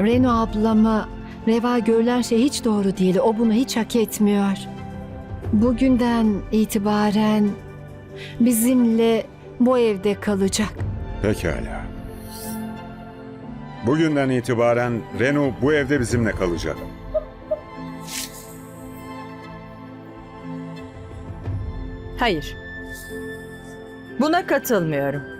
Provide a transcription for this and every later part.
Reno ablama reva görülen şey hiç doğru değil. O bunu hiç hak etmiyor. Bugünden itibaren bizimle bu evde kalacak. Pekala. Bugünden itibaren Renu bu evde bizimle kalacak. Hayır. Buna katılmıyorum.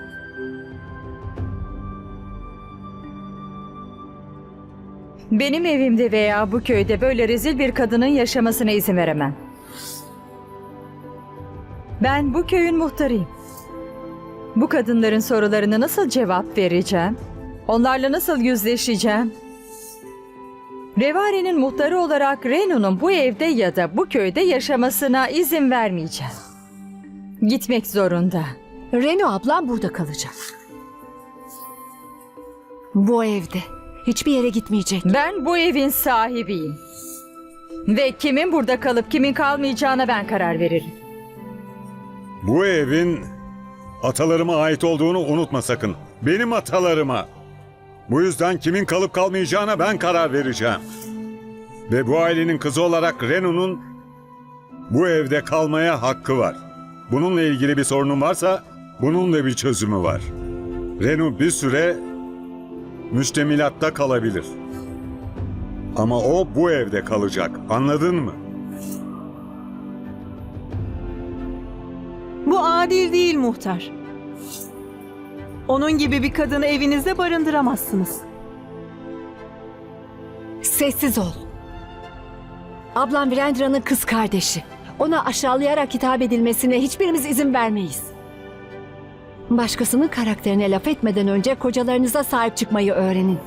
Benim evimde veya bu köyde böyle rezil bir kadının yaşamasına izin veremem. Ben bu köyün muhtarıyım. Bu kadınların sorularına nasıl cevap vereceğim? Onlarla nasıl yüzleşeceğim? Revari'nin muhtarı olarak Renu'nun bu evde ya da bu köyde yaşamasına izin vermeyeceğim. Gitmek zorunda. Reno ablam burada kalacak. Bu evde. Hiçbir yere gitmeyecek. Ben bu evin sahibiyim. Ve kimin burada kalıp kimin kalmayacağına ben karar veririm. Bu evin atalarıma ait olduğunu unutma sakın. Benim atalarıma. Bu yüzden kimin kalıp kalmayacağına ben karar vereceğim. Ve bu ailenin kızı olarak Renu'nun bu evde kalmaya hakkı var. Bununla ilgili bir sorunun varsa bunun da bir çözümü var. Renu bir süre müştemilatta kalabilir. Ama o bu evde kalacak. Anladın mı? Bu adil değil muhtar. Onun gibi bir kadını evinizde barındıramazsınız. Sessiz ol. Ablam Virendra'nın kız kardeşi. Ona aşağılayarak hitap edilmesine hiçbirimiz izin vermeyiz. Başkasının karakterine laf etmeden önce kocalarınıza sahip çıkmayı öğrenin.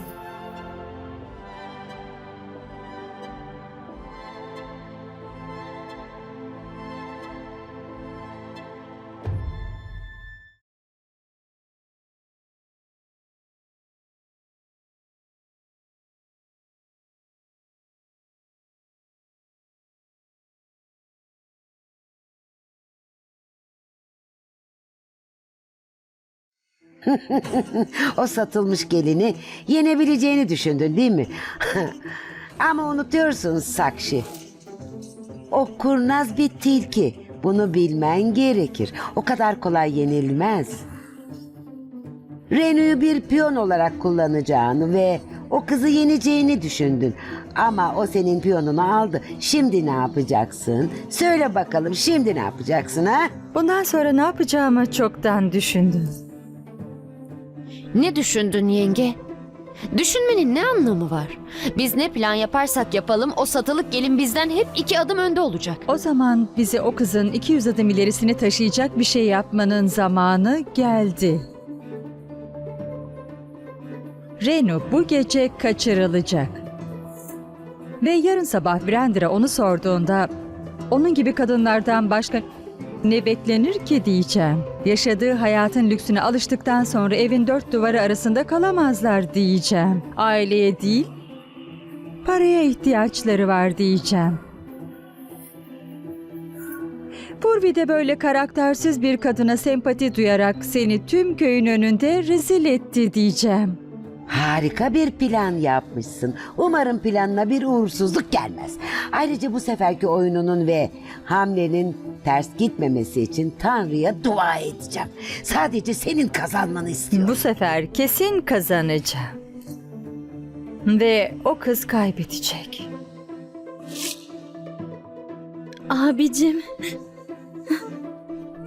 O satılmış gelini yenebileceğini düşündün değil mi? Ama unutuyorsun Sakşi. O kurnaz bir tilki. Bunu bilmen gerekir. O kadar kolay yenilmez. Renu'yu bir piyon olarak kullanacağını ve o kızı yeneceğini düşündün. Ama o senin piyonunu aldı. Şimdi ne yapacaksın? Söyle bakalım şimdi ne yapacaksın ha? Bundan sonra ne yapacağımı çoktan düşündüm. Ne düşündün yenge? Düşünmenin ne anlamı var? Biz ne plan yaparsak yapalım o satılık gelin bizden hep iki adım önde olacak. O zaman bize o kızın 200 adım ilerisini taşıyacak bir şey yapmanın zamanı geldi. Renu bu gece kaçırılacak. Ve yarın sabah Brandra onu sorduğunda onun gibi kadınlardan başka ne beklenir ki diyeceğim. Yaşadığı hayatın lüksüne alıştıktan sonra evin dört duvarı arasında kalamazlar diyeceğim. Aileye değil, paraya ihtiyaçları var diyeceğim. Purvi de böyle karaktersiz bir kadına sempati duyarak seni tüm köyün önünde rezil etti diyeceğim. Harika bir plan yapmışsın. Umarım planına bir uğursuzluk gelmez. Ayrıca bu seferki oyununun ve hamlenin ters gitmemesi için Tanrı'ya dua edeceğim. Sadece senin kazanmanı istiyorum. Bu sefer kesin kazanacağım. Ve o kız kaybedecek. Abicim.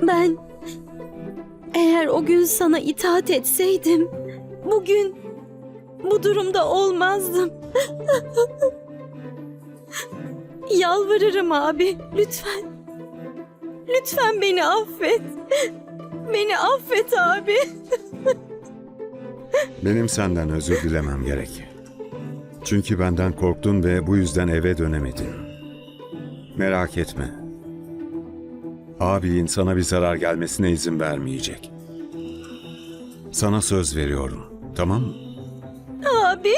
Ben eğer o gün sana itaat etseydim bugün bu durumda olmazdım. Yalvarırım abi lütfen. Lütfen beni affet. Beni affet abi. Benim senden özür dilemem gerek. Çünkü benden korktun ve bu yüzden eve dönemedin. Merak etme. Abin sana bir zarar gelmesine izin vermeyecek. Sana söz veriyorum. Tamam mı? Abi.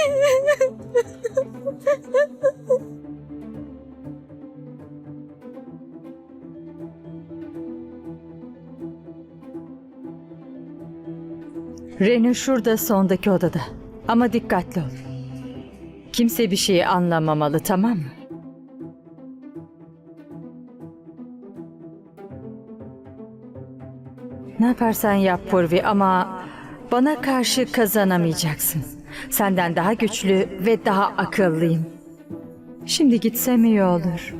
Renu şurada sondaki odada. Ama dikkatli ol. Kimse bir şeyi anlamamalı tamam mı? Ne yaparsan yap Purvi ama bana karşı kazanamayacaksın. Senden daha güçlü ve daha akıllıyım. Şimdi gitsem iyi olur.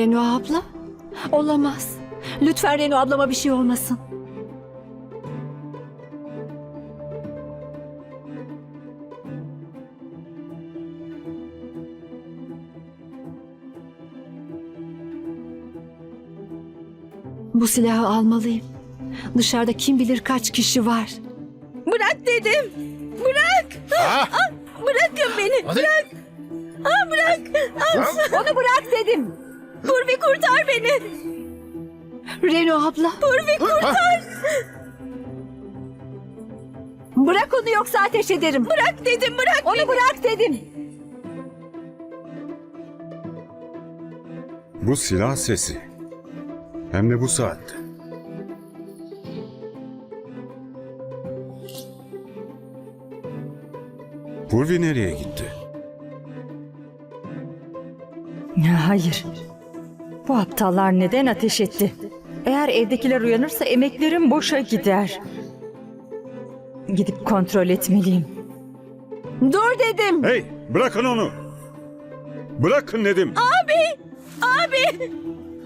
Renu abla? Olamaz. Lütfen Renu ablama bir şey olmasın. Bu silahı almalıyım. Dışarıda kim bilir kaç kişi var. Bırak dedim. Bırak. Ah, ah, Bırakın beni. Bırak. Ah, bırak. Ah, Onu bırak dedim. Kurtar beni. Renu abla. Purvi kurtar. Bırak onu yoksa ateş ederim. Bırak dedim, bırak Onu bırak dedim. Bu silah sesi. Hem de bu saatte. Purvi nereye gitti? Hayır. Bu aptallar neden ateş etti? Eğer evdekiler uyanırsa emeklerim boşa gider. Gidip kontrol etmeliyim. Dur dedim. Hey bırakın onu. Bırakın dedim.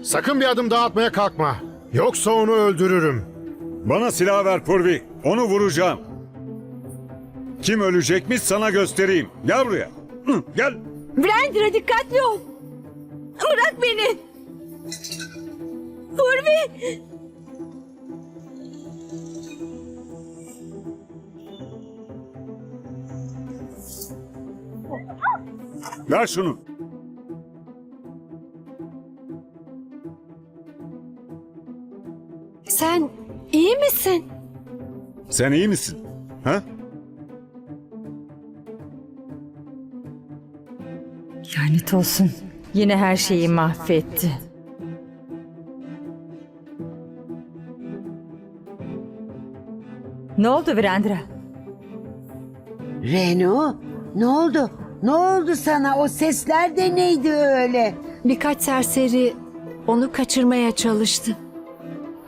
Sakın bir adım daha atmaya kalkma. Yoksa onu öldürürüm. Bana silah ver Purvi. Onu vuracağım. Kim ölecekmiş sana göstereyim. Gel buraya. Hı, Gel. Brandra dikkatli ol. Bırak beni. Purvi. Ver şunu. Sen iyi misin? Sen iyi misin? Ha? Lanet olsun. Yine her şeyi mahvetti. Ne oldu Virendra? Renu ne oldu? Ne oldu sana? O sesler de neydi öyle? Birkaç serseri onu kaçırmaya çalıştı.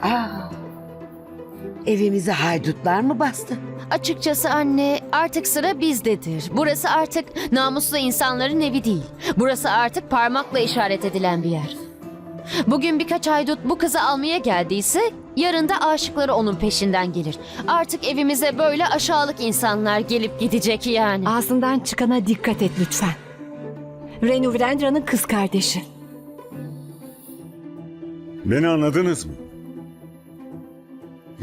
Aa, evimize haydutlar mı bastı? Açıkçası anne artık sıra bizdedir. Burası artık namuslu insanların evi değil. Burası artık parmakla işaret edilen bir yer. Bugün birkaç haydut bu kızı almaya geldiyse yarın da aşıkları onun peşinden gelir. Artık evimize böyle aşağılık insanlar gelip gidecek yani. Ağzından çıkana dikkat et lütfen. Renu Virendra'nın kız kardeşi. Beni anladınız mı?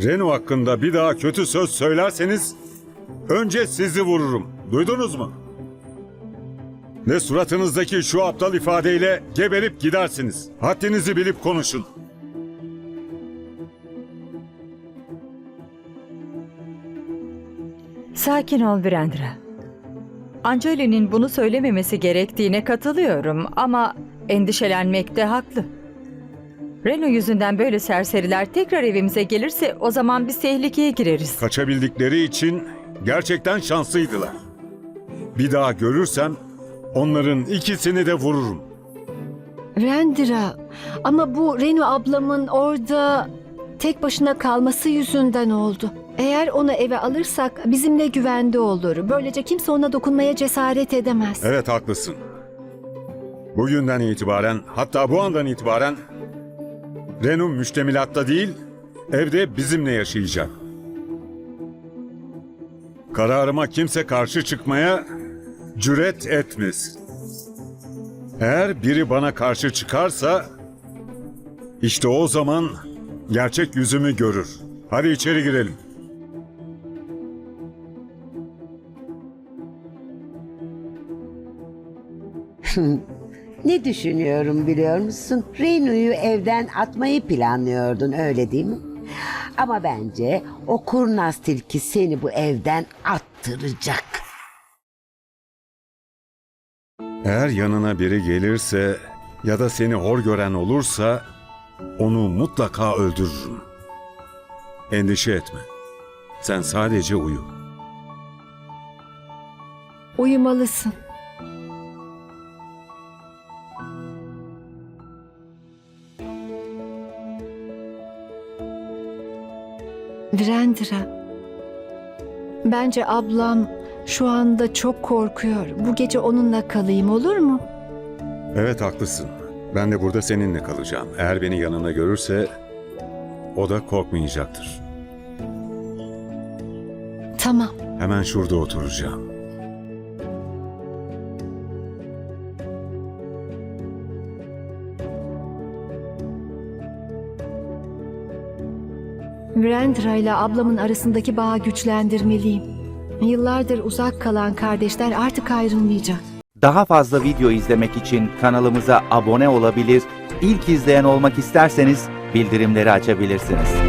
Renu hakkında bir daha kötü söz söylerseniz önce sizi vururum. Duydunuz mu? Ve suratınızdaki şu aptal ifadeyle geberip gidersiniz. Haddinizi bilip konuşun. Sakin ol Virendra. Anjali'nin bunu söylememesi gerektiğine katılıyorum ama endişelenmekte haklı. Reno yüzünden böyle serseriler tekrar evimize gelirse o zaman biz tehlikeye gireriz. Kaçabildikleri için gerçekten şanslıydılar. Bir daha görürsem onların ikisini de vururum. Rendra ama bu Renu ablamın orada tek başına kalması yüzünden oldu. Eğer onu eve alırsak bizimle güvende olur. Böylece kimse ona dokunmaya cesaret edemez. Evet haklısın. Bugünden itibaren hatta bu andan itibaren Renu müştemilatta değil evde bizimle yaşayacak. Kararıma kimse karşı çıkmaya cüret etmesin. Eğer biri bana karşı çıkarsa işte o zaman gerçek yüzümü görür. Hadi içeri girelim. ne düşünüyorum biliyor musun? Renu'yu evden atmayı planlıyordun öyle değil mi? Ama bence o kurnaz tilki seni bu evden attıracak. Eğer yanına biri gelirse ya da seni hor gören olursa onu mutlaka öldürürüm. Endişe etme. Sen sadece uyu. Uyumalısın. Virendra. Bence ablam şu anda çok korkuyor. Bu gece onunla kalayım olur mu? Evet haklısın. Ben de burada seninle kalacağım. Eğer beni yanında görürse o da korkmayacaktır. Tamam. Hemen şurada oturacağım. Virendra ile ablamın arasındaki bağı güçlendirmeliyim. Yıllardır uzak kalan kardeşler artık ayrılmayacak. Daha fazla video izlemek için kanalımıza abone olabilir, ilk izleyen olmak isterseniz bildirimleri açabilirsiniz.